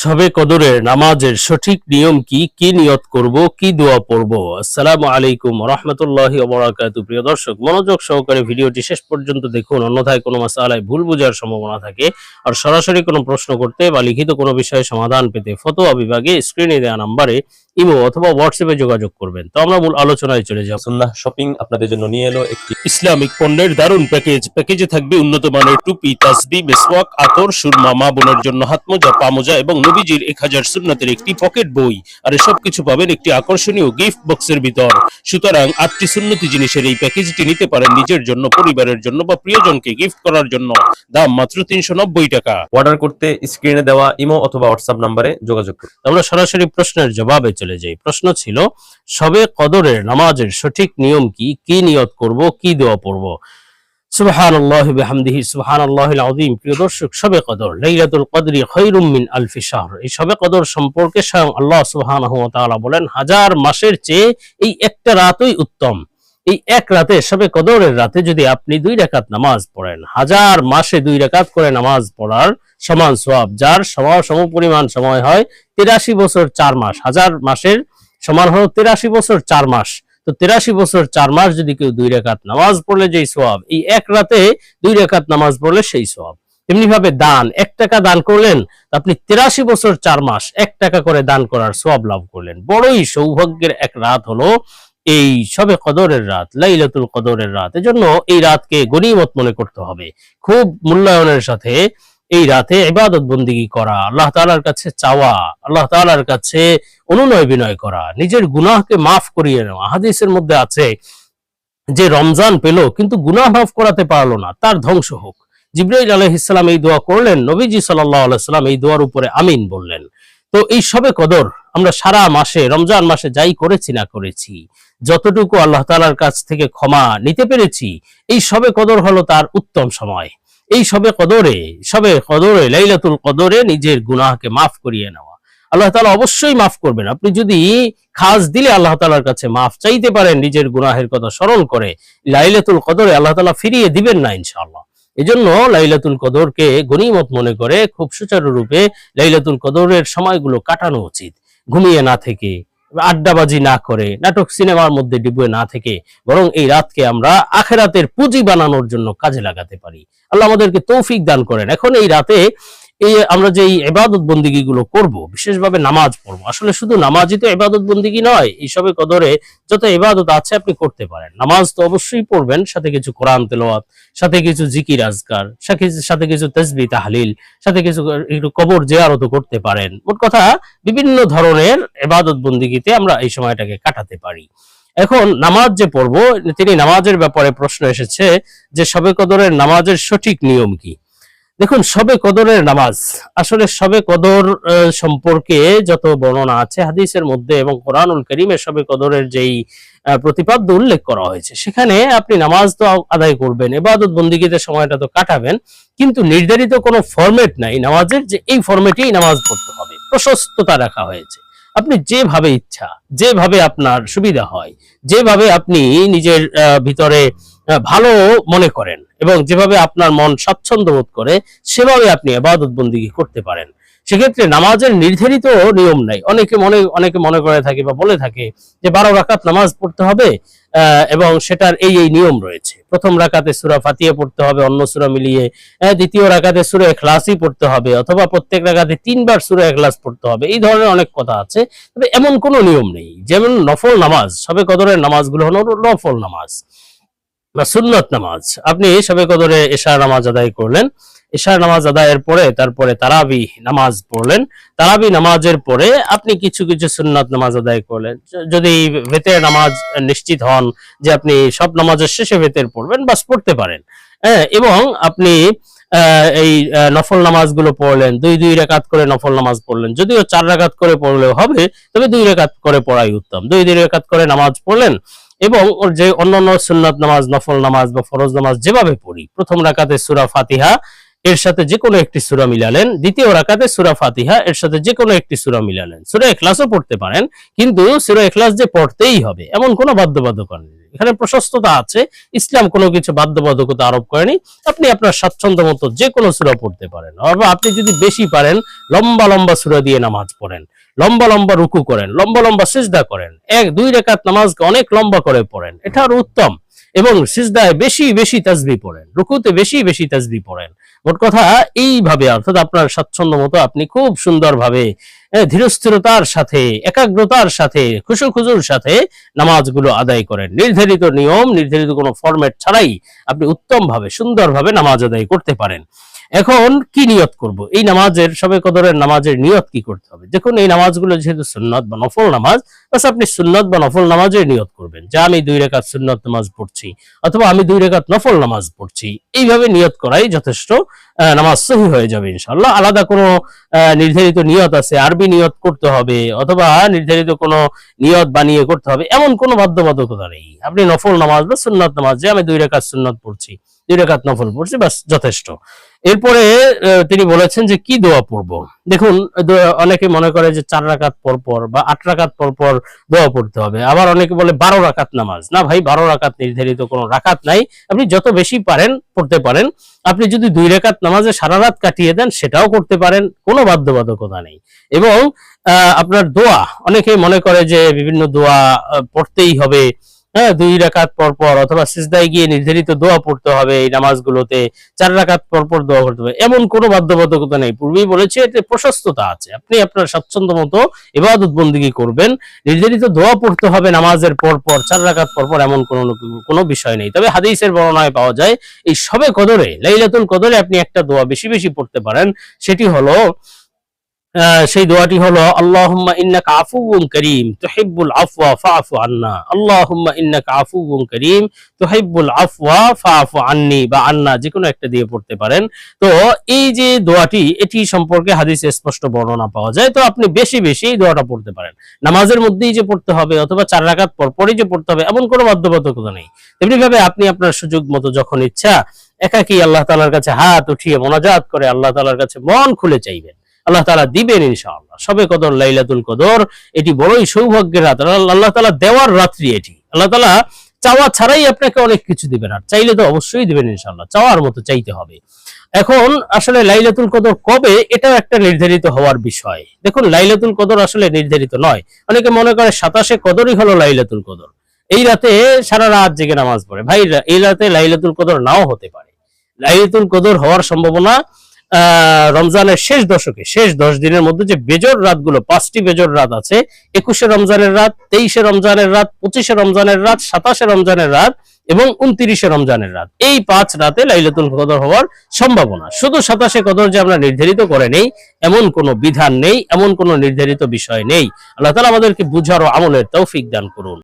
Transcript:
সবে কদরের নামাজের সঠিক নিয়ম কি? কি নিয়ত করব? কি দোয়া পড়ব? আসসালামু আলাইকুম রহমতুল্লাহ ওবরাকাতু প্রিয় দর্শক, মনোযোগ সহকারে ভিডিওটি শেষ পর্যন্ত দেখুন। অন্যথায় কোনো মাসালায় ভুল বোঝার সম্ভাবনা থাকে। আর সরাসরি কোনো প্রশ্ন করতে বা লিখিত কোনো বিষয়ে সমাধান পেতে ফতোয়া বিভাগে স্ক্রিনে দেওয়া নাম্বারে ইমো অথবা হোয়াটসঅ্যাপে যোগাযোগ করবেন। তো আমরা মূল আলোচনায় চলে যাব। সুন্নাহ শপিং আপনাদের জন্য নিয়ে এলো একটি ইসলামিক পণ্যের দারুণ প্যাকেজ। প্যাকেজে থাকবে উন্নত মানের টুপি তাসবি মেসওয়াক আতর সুরমা মা বোনের জন্য হাতমোজা পামোজা এবং নবীজির এক হাজার সুন্নাতের একটি পকেট বই। আর সব কিছু পাবেন একটি আকর্ষণীয় গিফট বক্সের ভিতর। সুতরাং আটটি সুন্নতি জিনিসের এই প্যাকেজটি নিতে পারেন নিজের জন্য পরিবারের জন্য বা প্রিয়জনকে গিফট করার জন্য। দাম মাত্র তিনশো নব্বই টাকা। অর্ডার করতে স্ক্রিনে দেওয়া ইমো অথবা হোয়াটসঅ্যাপ নম্বরে যোগাযোগ করুন। আমরা সরাসরি প্রশ্নের জবাবে চলে যাই প্রশ্ন ছিল, সবে কদরের নামাজের সঠিক নিয়ম কি? কি নিয়ত করব? কি দোয়া পড়ব? সুবহান সুবহান আলফি এই সবে কদর সম্পর্কে স্বয়ং আল্লাহ সুবহানাহু ওয়া বলেন, হাজার মাসের চেয়ে এই একটা রাতই উত্তম। এই এক রাতে সবে কদরের রাতে যদি আপনি দুই রাকাত নামাজ পড়েন, হাজার মাসে দুই রাকাত করে নামাজ পড়ার সমান সোয়াব যার সম সমপরিমাণ সময় হয় তিরাশি বছর চার মাস, হাজার মাসের সমান হলো তিরাশি বছর চার মাস। তো তিরাশি বছর চার মাস যদি কেউ দুই রেখাত নামাজ পড়লে যেই সোয়াব এই এক রাতে দুই রেখাত নামাজ পড়লে সেই সোয়াব এমনি ভাবে দান, এক টাকা দান করলেন আপনি তিরাশি বছর চার মাস এক টাকা করে দান করার সোয়াব লাভ করলেন। বড়ই সৌভাগ্যের এক রাত হলো এই সবে কদরের রাত, লাইলাতুল কদরের রাত, এজন্য এই রাতকে গনিমত মনে করতে হবে। খুব মূল্যায়নের সাথে এই রাতে ইবাদত বন্দিগি করা, আল্লাহ তাআলার কাছে চাওয়া, আল্লাহ তাআলার কাছে অনুনয় বিনয় করা, নিজের গুনাহকে মাফ করিয়ে নেওয়া। হাদিসের মধ্যে আছে যে রমজান পেল, কিন্তু গুনাহ মাফ করাতে পারল না, তার ধ্বংস হোক। জিব্রাইল আলাইহিসসালাম এই দোয়া করলেন, নবীজি সাল্লাল্লাহু আলাইহি সাল্লাম এই দোয়ার উপরে আমিন বললেন। তো এই সবে কদর আমরা সারা মাসে, রমজান মাসে যাই করেছি না করেছি, যতটুকু আল্লাহ তাআলার কাছ থেকে ক্ষমা নিতে পেরেছি, এই সবে কদর হলো তার উত্তম সময়। এই সবে কদরে সবে কদরে, লাইলাতুল কদরে নিজের গুনাহকে মাফ করিয়ে নেওয়া। আল্লাহ তাআলা অবশ্যই মাফ করবেন। আপনি যদি খাস দিলে আল্লাহ তালার কাছে মাফ চাইতে পারেন, নিজের গুনাহের কথা স্মরণ করে, লাইলাতুল কদরে আল্লাহ তালা ফিরিয়ে দিবেন না ইনশাআল্লাহ। এজন্য লাইলাতুল কদরকে গনিমত মনে করে খুব সুচারুরূপে লাইলাতুল কদরের সময়গুলো কাটানো উচিত। ঘুমিয়ে না থেকে, আড্ডাবাজি না করে, নাটক সিনেমার মধ্যে ডুবে না থেকে, বরং এই রাতকে আমরা আখেরাতের পুঁজি বানানোর জন্য কাজে লাগাতে পারি। আল্লাহ আমাদেরকে তৌফিক দান করেন। এখন এই রাতে এই আমরা যে এবাদত বন্দিগি গুলো করব, বিশেষভাবে নামাজ পড়ব, আসলে শুধু নামাজই তো এবাদত বন্দিগি নয় এইসবে কদরে যত এবাদত আছে আপনি করতে পারেন। নামাজ তো অবশ্যই পড়বেন, সাথে কিছু কোরআন তেলাওয়াত, সাথে কিছু জিকির আজকার, সাথে কিছু তসবি তাহলিল, সাথে কিছু একটু কবর জিয়ারত করতে পারেন। মোট কথা, বিভিন্ন ধরনের এবাদত বন্দিগিতে আমরা এই সময়টাকে কাটাতে পারি। এখন নামাজ যে পড়ব, তিনি নামাজের ব্যাপারে প্রশ্ন এসেছে যে সবে কদরের নামাজের সঠিক নিয়ম কি? দেখুন, সবে কদরের নামাজ। আসলে সবে কদর সম্পর্কে যত বর্ণনা আছে হাদিসের মধ্যে এবং কোরআনুল করিমের সবে কদরের যেই প্রতিপাদ্য উল্লেখ করা হয়েছে, সেখানে আপনি নামাজ তো আদায় করবেন এবাদত বন্দিগিতে সময়টা তো কাটাবেন, কিন্তু নির্ধারিত কোনো ফরম্যাট নাই নামাজের যে এই ফরম্যাটেই নামাজ পড়তে হবে, প্রশস্ততা রাখা হয়েছে। আপনি যেভাবে ইচ্ছা, যেভাবে আপনার সুবিধা হয়, যেভাবে আপনি নিজের ভিতরে ভালো মনে করেন এবং যেভাবে আপনার মন স্বাচ্ছন্দ্য বোধ করে, সেভাবে আপনি আবাদত বন্দিগি করতে পারেন। সেক্ষেত্রে নামাজের নির্ধারিত নিয়ম নাই। অনেকে মনে অনেকে মনে করে থাকে বা বলে থাকে যে বারো রাকাত নামাজ পড়তে হবে এবং সেটার এই এই নিয়ম রয়েছে। প্রথম রাকাতে সুরা ফাতিয়ে পড়তে হবে, অন্য সুরা মিলিয়ে দ্বিতীয় রাকাতে সুরা এখলাসই পড়তে হবে, অথবা প্রত্যেক রাকাতে তিনবার সুরা এখলাস পড়তে হবে। এই ধরনের অনেক কথা আছে, তবে এমন কোনো নিয়ম নেই। যেমন নফল নামাজ, সবে কদরের নামাজগুলো হলো নফল নামাজ। বা সুন্নত নামাজ। আপনি সবে কদরে এশার নামাজ আদায় করলেন। এশার নামাজ আদায়ের পরে তারপরে তারাবি নামাজ পড়লেন। তারাবি নামাজের পরে আপনি কিছু কিছু সুন্নত নামাজ আদায় করলেন। যদি ভেতের নামাজ নিশ্চিত হন যে আপনি সব নামাজের শেষে ভেতের পড়বেন, বাস পড়তে পারেন। হ্যাঁ এবং আপনি এই নফল নামাজগুলো পড়লেন, দুই দুই রেখাত করে নফল নামাজ পড়লেন। যদিও চার রেখাত করে পড়লেও হবে, তবে দুই রেখাত করে পড়াই উত্তম। দুই দুই রেখাত করে নামাজ পড়লেন এবং ওর যে অন্যান্য সুন্নত নামাজ, নফল নামাজ বা ফরজ নামাজ যেভাবে পড়ি, প্রথম রাকাতে সুরা ফাতিহা, এর সাথে যে কোনো একটি সুরা মিলালেন। দ্বিতীয় রাকাতে সুরা ফাতিহা, এর সাথে যে কোনো একটি সুরা মিলালেন। সুরা ইখলাসও পড়তে পারেন, কিন্তু সুরা এখলাস যে পড়তেই হবে, এমন কোনো বাধ্যবাধকতা নেই। এখানে প্রশস্ততা আছে, ইসলাম কোনো কিছু বাধ্যবাধকতা আরোপ করেনি। আপনি আপনার স্বাচ্ছন্দ্য মতো যে কোনো সূরা পড়তে পারেন। অথবা আপনি যদি বেশি পারেন, লম্বা লম্বা সূরা দিয়ে নামাজ পড়েন। লম্বা লম্বা রুকু করেন, লম্বা লম্বা সিজদা করেন। এক, দুই রেখাত নামাজকে অনেক লম্বা করে পড়েন। এটা আরও উত্তম। এবং সিজদায় বেশি বেশি তাজবি পড়েন, রুকুতে বেশি বেশি তাজবি পড়েন। মোট কথা এইভাবে, অর্থাৎ আপনার স্বাচ্ছন্দ্য মতো আপনি খুব সুন্দরভাবে ধীরস্থিরতার সাথে, একাগ্রতার সাথে খুশু খুজুর সাথে নামাজগুলো আদায় করেন। নির্ধারিত নিয়ম, নির্ধারিত কোনো ফরম্যাট ছাড়াই আপনি উত্তম ভাবে সুন্দরভাবে নামাজ আদায় করতে পারেন। এখন কি নিয়ত করব? এই নামাজের, সবে কদরের নামাজের নিয়ত কি করতে হবে? দেখুন, এই নামাজগুলো যেহেতু সুন্নত বা নফল নামাজ, বাস আপনি সুন্নত বা নফল নামাজের নিয়ত করবেন। যে আমি দুই রেখাত সুন্নত নামাজ পড়ছি, অথবা আমি দুই রেখাত নফল নামাজ পড়ছি, এইভাবে নিয়ত করাই যথেষ্ট নামাজ সহি হয়ে যাবে ইনশাল্লাহ আলাদা কোনো নির্ধারিত নিয়ত আছে, আরবি নিয়ত করতে হবে, অথবা নির্ধারিত কোনো নিয়ত বানিয়ে করতে হবে, এমন কোনো বাধ্যবাধকতা নেই। আপনি নফল নামাজ বা সুন্নত নামাজ, যে আমি দুই রেখাত সুন্নত পড়ছি দুই রেখাত নফল পড়ছি বাস যথেষ্ট। এরপরে তিনি বলেছেন যে কি দোয়া পড়ব? দেখুন অনেকে মনে করে যে চার রাকাত পর পর বা আট রাকাত পর পর দোয়া পড়তে হবে। আবার অনেকে বলে বারো রাকাত নামাজ। না ভাই, বারো রাকাত নির্ধারিত কোনো রাকাত নাই। আপনি যত বেশি পারেন, পড়তে পারেন। আপনি যদি দুই রেখাত নামাজে সারা রাত কাটিয়ে দেন, সেটাও করতে পারেন। কোনো বাধ্যবাধকতা নেই। এবং আপনার দোয়া অনেকে মনে করে যে বিভিন্ন দোয়া পড়তেই হবে। হ্যাঁ দুই রাকাত পর পর অথবা সিজদায় গিয়ে নির্ধারিত দোয়া পড়তে হবে এই নামাজগুলোতে। চার রাকাত পর পর দোয়া করতে হবে। এমন কোনো বাধ্যবাধকতা নেই। পূর্বেই বলেছি, এতে প্রশস্ততা আছে। আপনি আপনার স্বাচ্ছন্দ্য মতো ইবাদত বন্দিগি করবেন। নির্ধারিত দোয়া পড়তে হবে নামাজের পর পর, চার রাকাত পর পর এমন কোনো কোনো বিষয় নেই। তবে হাদিসের বর্ণনায় পাওয়া যায়, এই সবে কদরে, লাইলাতুল কদরে আপনি একটা দোয়া বেশি বেশি পড়তে পারেন। সেটি হলো সেই দোয়াটি হলো, আল্লাহুম্মা আফুউন করিম, তুহিব্বুল আফওয়া আন্না। আল্লাহুম্মা আফুউন করিম, তুহিব্বুল আফওয়া আন্নি। বা আন্না যে কোনো একটা দিয়ে পড়তে পারেন। তো এই যে দোয়াটি, এটি সম্পর্কে হাদিসে স্পষ্ট বর্ণনা পাওয়া যায়। তো আপনি বেশি বেশি এই দোয়াটা পড়তে পারেন। নামাজের মধ্যেই যে পড়তে হবে, অথবা চার রাকাত পর পরই যে পড়তে হবে, এমন কোনো বাধ্যবাধকতা নেই। তেমনি ভাবে আপনি আপনার সুযোগ মতো যখন ইচ্ছা, একাকি আল্লাহ তাআলার কাছে হাত উঠিয়ে মোনাজাত করে আল্লাহ তাআলার কাছে মন খুলে চাইবেন। আল্লাহ তাআলা দিবেন ইনশাআল্লাহ। সবে কদর, লাইলাতুল কদর, এটি বড়ই সৌভাগ্যের রাত। আল্লাহ তাআলা দেওয়ার রাত্রি এটি। আল্লাহ তাআলা চাওয়া ছাড়াই আপনাকে অনেক কিছু দিবেন। আর চাইলে তো অবশ্যই দিবেন ইনশাআল্লাহ। চাওয়ার মতো চাইতে হবে। এখন আসলে লাইলাতুল কদর কবে, এটাও একটা নির্ধারিত হওয়ার বিষয়। দেখুন, লাইলাতুল কদর আসলে নির্ধারিত নয়। অনেকে মনে করে সাতাশে কদরই হলো লাইলাতুল কদর। এই রাতে সারা রাত জেগে নামাজ পড়ে। ভাই, এই রাতে লাইলাতুল কদর নাও হতে পারে। লাইলাতুল কদর হওয়ার সম্ভাবনা রমজানের শেষ দশকে, শেষ দশ দিনের মধ্যে যে বেজর রাতগুলো, পাঁচটি বেজর রাত আছে, একুশে রমজানের রাত, তেইশে রমজানের রাত, পঁচিশে রমজানের রাত, সাতাশে রমজানের রাত এবং উনত্রিশে রমজানের রাত। এই পাঁচ রাতে লাইলাতুল কদর হওয়ার সম্ভাবনা। শুধু সাতাশে কদর যে আমরা নির্ধারিত করে নেই, এমন কোনো বিধান নেই, এমন কোনো নির্ধারিত বিষয় নেই। আল্লাহ তালা আমাদেরকে বুঝার ও আমলের তৌফিক দান করুন।